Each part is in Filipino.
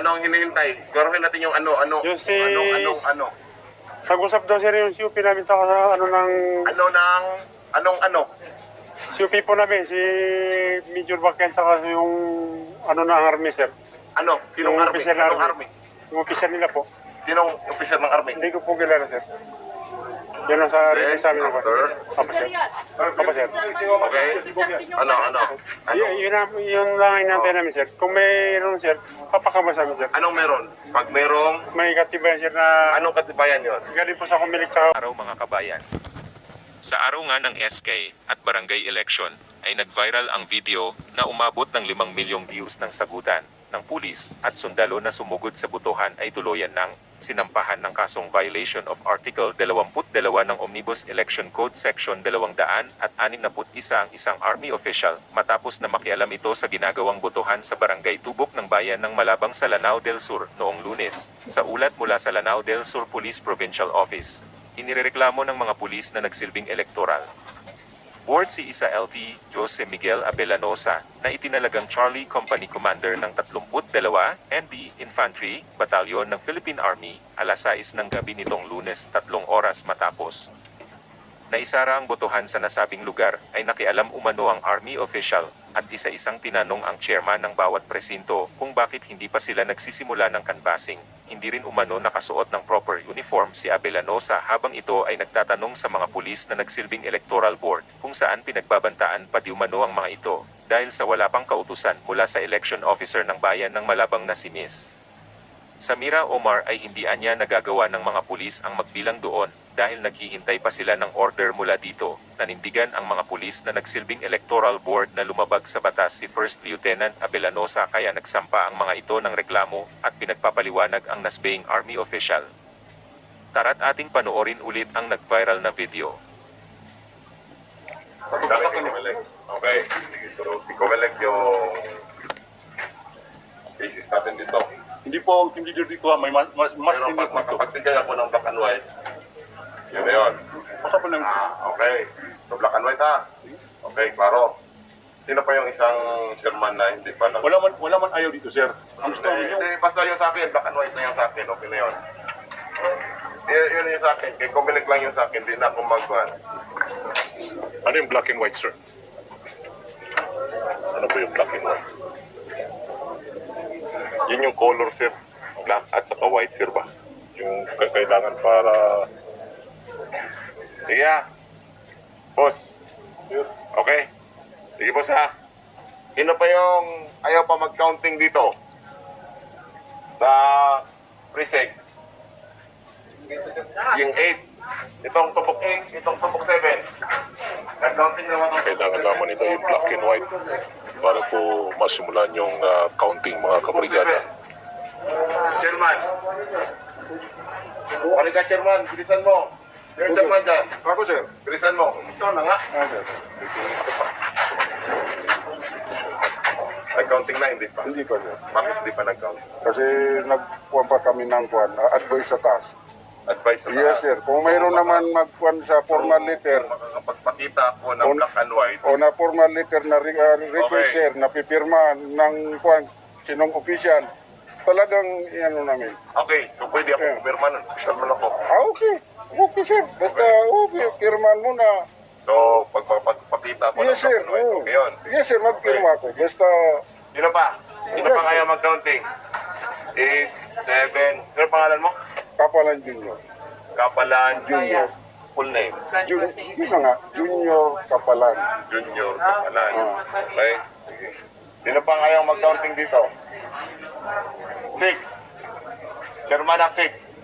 anong hinihintay? Klaruhin natin yung ano, ano, Yung si- anong, anong, ano. Nag-usap daw sir yung COP namin sa sa ano ng Ano ng, anong, ano. COP po namin, si Major Bakken saka yung ano ng army sir. Ano? Sinong Yung army? official Anong army. army? Yung official nila po. Sinong officer ng army? Hindi ko po kilala sir. Yan ang sa Then, sa amin ako. after? Papa sir. Papa sir. Okay? Ano, ano? Ano? Y- yun, ang- yun lang ang inaantay namin sir. Kung mayroon sir, papakabas namin sir. Anong meron? Pag merong, May katibayan sir na anong katibayan yon? galing po sa kumilig sa araw mga kabayan. Sa araw nga ng SK at barangay election ay nag-viral ang video na umabot ng 5 milyong views ng sagutan ng pulis at sundalo na sumugod sa butuhan ay tuluyan ng sinampahan ng kasong violation of Article 22 ng Omnibus Election Code Section 200 at 61 ang isang army official matapos na makialam ito sa ginagawang butuhan sa barangay Tubok ng bayan ng Malabang sa Lanao del Sur noong lunes. Sa ulat mula sa Lanao del Sur Police Provincial Office, inireklamo ng mga pulis na nagsilbing elektoral. Board si Isa LT Jose Miguel Abelanosa na itinalagang Charlie Company Commander ng 32 NB Infantry Battalion ng Philippine Army alas 6 ng gabi nitong lunes tatlong oras matapos. Naisara ang botohan sa nasabing lugar ay nakialam umano ang army official at isa-isang tinanong ang chairman ng bawat presinto kung bakit hindi pa sila nagsisimula ng canvassing. Hindi rin umano nakasuot ng proper uniform si Abelanosa habang ito ay nagtatanong sa mga pulis na nagsilbing electoral board kung saan pinagbabantaan pati umano ang mga ito dahil sa wala pang kautusan mula sa election officer ng bayan ng Malabang na si Miss. Samira Omar ay hindi anya nagagawa ng mga pulis ang magbilang doon dahil naghihintay pa sila ng order mula dito. Nanindigan ang mga pulis na nagsilbing electoral board na lumabag sa batas si First Lieutenant Abelanosa kaya nagsampa ang mga ito ng reklamo at pinagpapaliwanag ang nasbaying army official. Tara't ating panoorin ulit ang nag-viral na video. Okay. Sige, so, kumilig yung basis natin dito. Hindi po, hindi dito ko, may mas, mas, mas Pero pag makapagtigay ako ng black and white, yun na yun. Po lang, Ah, okay. So black and white ha. Okay, klaro. Sino pa yung isang Sherman na hindi pa nag... wala man, wala man ayaw dito, sir. Ang Hindi, niyo, hindi, basta yung sa akin, black and white na yung sa akin, okay na yun. Yun, yun yung sa akin, kay kumilig lang yung sa akin, di na ako mag ano yung black and white, sir? Ano po yung black and white? Yun yung color, sir. Black at saka white, sir ba? Yung kailangan para, Ha. Boss. Okay. Sige boss ha. Sino pa yung ayaw pa mag-counting dito? Sa precinct. Yung 8. Itong tupok 8, itong tupok 7. Nag-counting naman ang kailangan naman ito yung black and white para po masimulan yung ah, counting mga kabrigada. Chairman. Ka, Chairman. Bilisan mo. Yung Chairman dyan. Ako, sir. Bilisan mo. Ito na nga. Ah, sir. Nag-counting na, hindi pa. Hindi pa sir. Bakit hindi pa nag-counting? Kasi nagkuhan pa kami ng kuhan, uh, advice sa taas. Advice sa Yes taas. sir. Kung mayroon naman magkuhan sa formal letter makakapagpakita ako ng On- black and white, o na formal letter na re- uh, request Okay. sir na pipirma ng kuhan, sinong official, talagang ano namin. okay, so pwede ako Yeah. pumirma nun. Official man ako. Ah okay. Okay sir. Basta okay, pirman mo na. So, pag pagpakita ako ng Yes sir. Oo. okay yun. Yes sir, magpirma ako. Basta Sino pa? Sino pa kaya mag-counting? 8, 7, sino pangalan mo? kapalan junior. Kapalan Junior. Full name. Jun, yun nga, junior kapalan. Junior Kapalan. Ah. Okay? Sige. Sino pa kaya mag-counting dito? 6. Sherman ang 6.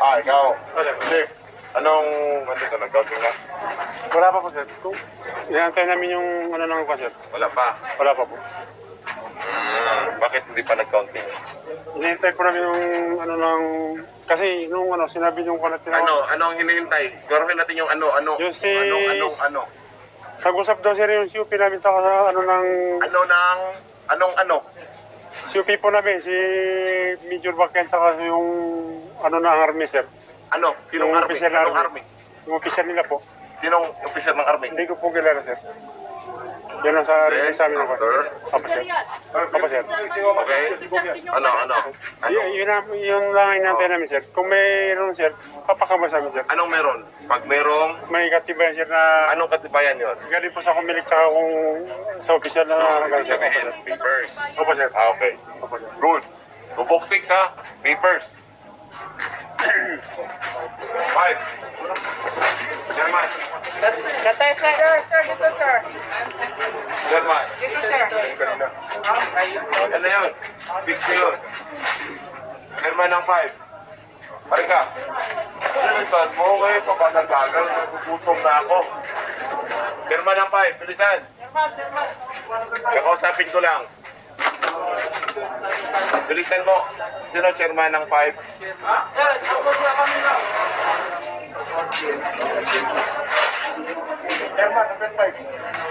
Ah, ikaw. 6. Anong, ano ka, nag-counting na? Wala pa po sir. Inaantay namin yung ano ng sir. Wala pa. Wala pa po. Hmm, bakit hindi pa nag-counting? Hinihintay po namin yung ano ng kasi nung ano sinabi yung kalat Ano, ano ang hinihintay? Klaruhin natin yung ano, ano, Yung si- anong, anong, ano. Nag-usap daw sir yung COP namin sa ano ng Ano ng, anong, ano. COP po namin si Major Bakken saka yung ano ng army sir. Ano, sinong Yung army? official Anong army. army? Yung official nila po. Sinong officer ng army? Hindi ko po kilala sir. Yan ang sa Then, sa amin sir. Opo, sir. Okay? Ano, ano? Ano? Yun, yun, ang- yun lang ang inaantay namin, sir. Kung mayroon, sir, papakabas namin, sir. Anong meron? Pag merong, May katibayan, sir, na anong katibayan yon? galing po sa kumilig tsaka kung sa opisyal So, na ibig sabihin, papers. Opo, sir. Ah, okay. Good. Lubok 6 ha? Papers. Five. Chairman. Katay, sir. Sir, dito, sir. Chairman. Dito, sir. Ano yun? Ko yun. Chairman ng 5. Pare ka. Bilisan mo kayo. Papatagagal. Nagugutom na ako. Chairman ng 5. Bilisan. Kakausapin ko lang. Bilisan mo. Sino chairman ng 5?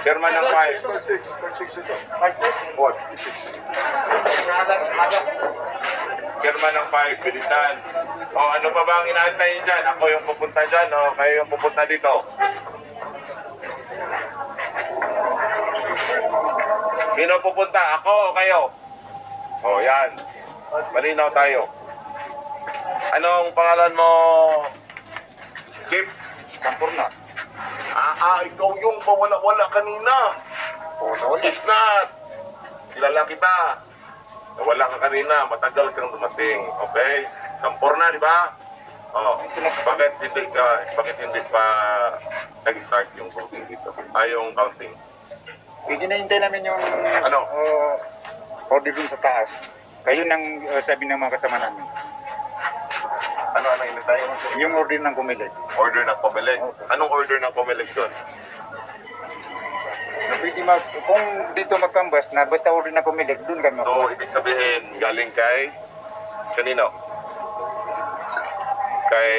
Chairman ng 5. 6, 6 ito. What? Chairman ng 5, bilisan. O, ano pa ba ang inaantay niyo dyan? Ako yung pupunta dyan, o kayo yung pupunta dito? Sino pupunta? Ako o kayo? O, yan. Malinaw tayo. Anong pangalan mo, Chief? Sampurna. Ah, ah, ikaw yung pawala-wala kanina. Oo, nawala. Is not. Kilala kita. Nawala ka kanina, matagal kang dumating. Okay? Sampor na, di ba? Oh, bakit hindi ka, bakit hindi pa nag-start yung voting dito? Ay, yung counting. Eh, hinahintay namin yung Ano? uh, order dun sa taas. Kayo nang uh, sabi ng mga kasama namin. Ano, ano inintay? Yung order ng kumilig. Order ng Comelec. Anong order ng Comelec doon? Pwede mag, kung dito magkambas na basta order ng kumilig, dun kami So, makuha. ibig sabihin, galing kay, kanino? Kay,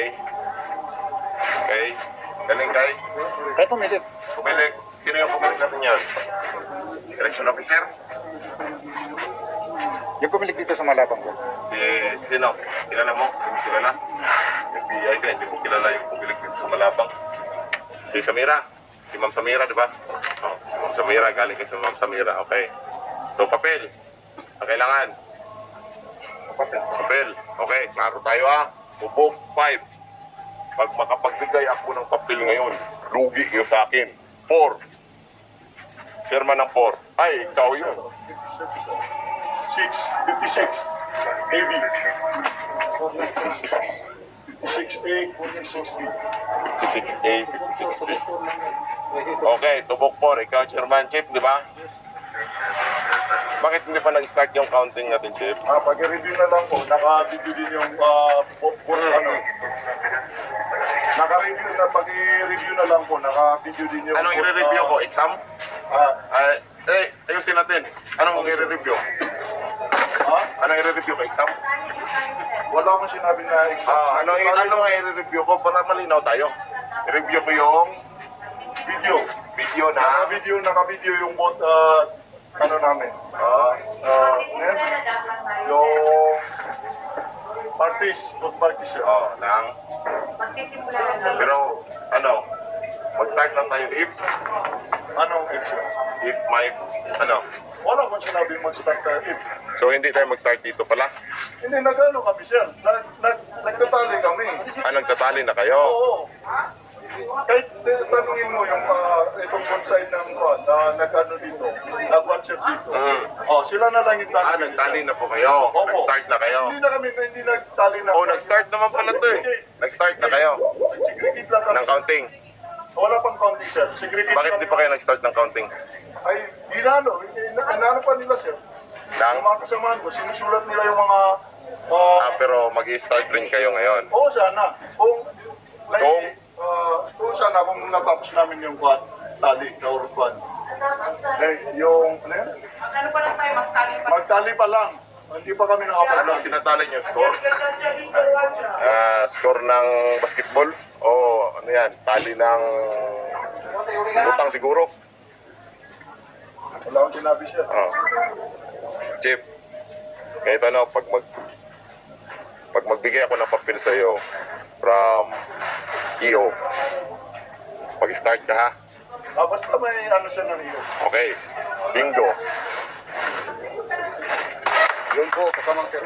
kay, galing kay, Kaya kumilig. Comelec. Sino yung Comelec natin yan? Election officer? Yung kumilig dito sa Malabang ko. Si, sino? Kilala mo? Kilala? FBI ka, hindi mo kilala yung pumilig dito sa Malabang. Si Samira. Si Ma'am Samira, di ba? Oh, si Ma'am Samira, galing kay sa Ma'am Samira. Okay. So, papel. Ang kailangan. Papel. Okay, klaro tayo ha. Bubog 5. Pag makapagbigay ako ng papel ngayon, lugi kayo sa akin. 4. Chairman ng 4. Ay, ikaw yun. 6, 56. AB. 56. 56A, 46B. 56A, 56B. Okay, tubok 4. Ikaw, Chairman Chief, di ba? Bakit hindi pa nag-start yung counting natin, Chief? Ah, pag-review na lang po, naka-video din yung uh, ano. Naka-review na, pag-review na lang po, naka-video din yung... Anong i-review ko? Exam? Ah, Ah, eh, ayusin natin. Anong i-review? ah, Anong i-review ko? Exam? wala akong sinabi na exact. Ah, ano ano nga i-review ko para malinaw tayo? I-review ko yung Video. video na Naka-video, naka-video yung bot, ah, ano namin. ah, Ah, net, yung parties, both parties. eh. oh, ng pero ano, mag-start lang tayo if Anong issue? if may ano. Wala akong sinabi mag-start na if. So hindi tayo mag-start dito pala. Hindi, nag-ano kami, sir. Nag, nag, nagtatali kami. Ah, nagtatali na kayo. Oo. Kahit eh, tanungin mo yung uh, itong side ng uh, na nag-ano dito, nag-WhatsApp dito. Mm. Oh, sila na lang yung tali. Ah, nagtali na po kayo. Opo. Nag-start na kayo. Hindi na kami, hindi nagtali na. Oh, nag-start naman pala to eh. Nag-start na kayo Segregate lang kami. ng counting. Wala pang counting, sir. Segregate Bakit di pa kayo nag-start ng counting? Ay, ginano. Inano pa nila, sir. Ng, Yung mga kasamahan ko, sinusulat nila yung mga... Uh, ah, pero mag-start rin kayo ngayon. Oo, sana. Kung, Kung? Uh, kung sana kung natapos namin yung quad, tali, kaurot quad. Eh, yung, ano yun? Ano pa lang tayo, magtali pa. Magtali pa lang. Hindi pa kami Anong nakapag tinatali niyo? Score? Ah, score ng basketball? O ano yan? Tali ng utang siguro? Wala akong sinabi siya. Oh. Chip, ganito ano, pag mag pag magbigay ako ng papel sa iyo from EO, mag-start ka ha. Ah, basta may ano siya ng iyo. Okay. Bingo. Yun po, kasamang sir.